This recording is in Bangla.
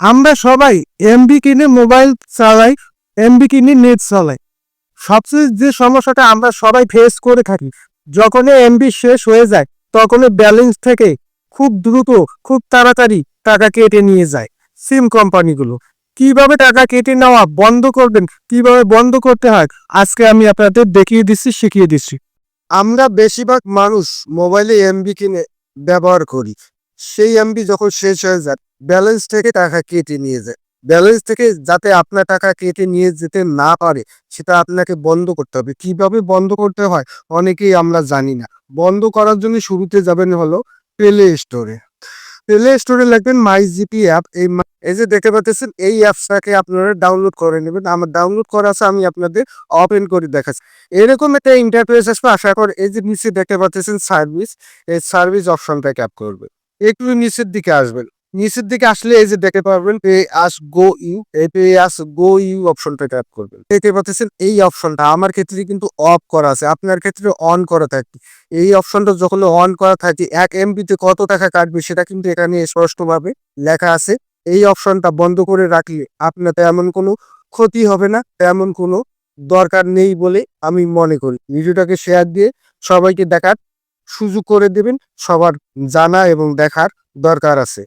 আমরা সবাই এমবি কিনে মোবাইল চালাই এমবি কিনে নেট চালাই। সবচেয়ে যে সমস্যাটা আমরা সবাই ফেস করে থাকি, যখনই এমবি শেষ হয়ে যায়, তখনই ব্যালেন্স থেকে খুব দ্রুত, খুব তাড়াতাড়ি টাকা কেটে নিয়ে যায় সিম কোম্পানিগুলো কীভাবে টাকা কেটে নেওয়া বন্ধ করবেন, কীভাবে বন্ধ করতে হয়, আজকে আমি আপনাদের দেখিয়ে দিচ্ছি, শিখিয়ে দিচ্ছি। আমরা বেশিরভাগ মানুষ মোবাইলে এমবি কিনে ব্যবহার করি। সেই এমবি যখন শেষ হয়ে যায় ব্যালেন্স থেকে টাকা কেটে নিয়ে যায়। ব্যালেন্স থেকে যাতে আপনার টাকা কেটে নিয়ে যেতে না পারে, সেটা আপনাকে বন্ধ করতে হবে। কীভাবে বন্ধ করতে হয়, অনেকেই আমরা জানি না। বন্ধ করার জন্য শুরুতে যাবেন হলো প্লে স্টোরে প্লে স্টোরে লাগবেন মাই জিপি অ্যাপ এই এই যে দেখতে পাচ্ছেন, এই অ্যাপসটাকে আপনারা ডাউনলোড করে নেবেন। আমার ডাউনলোড করা আছে, আমি আপনাদের ওপেন করে দেখাচ্ছি। এরকম একটা ইন্টারফেস আসবে, আশা করি এই যে নিচে দেখতে পাচ্ছেন সার্ভিস এই সার্ভিস অপশনটা ক্যাপ করবে। একটু নিচের দিকে আসবেন। নিচের দিকে আসলে এই যে দেখতে পারবেন পে আস গো ইউ এই পে আস গো ইউ অপশনটা ট্যাপ করবেন। দেখতে পাচ্ছেন, এই অপশনটা আমার ক্ষেত্রে কিন্তু অফ করা আছে। আপনার ক্ষেত্রে অন করা থাকে। এই অপশনটা যখন অন করা থাকে, এক এমবিতে কত টাকা কাটবে সেটা কিন্তু এখানে স্পষ্টভাবে লেখা আছে। এই অপশনটা বন্ধ করে রাখলে আপনার তেমন কোনো ক্ষতি হবে না, তেমন কোনো দরকার নেই বলে আমি মনে করি। ভিডিওটাকে শেয়ার দিয়ে সবাইকে দেখার সুযোগ করে দেবেন সবার জানা এবং দেখার দরকার আছে।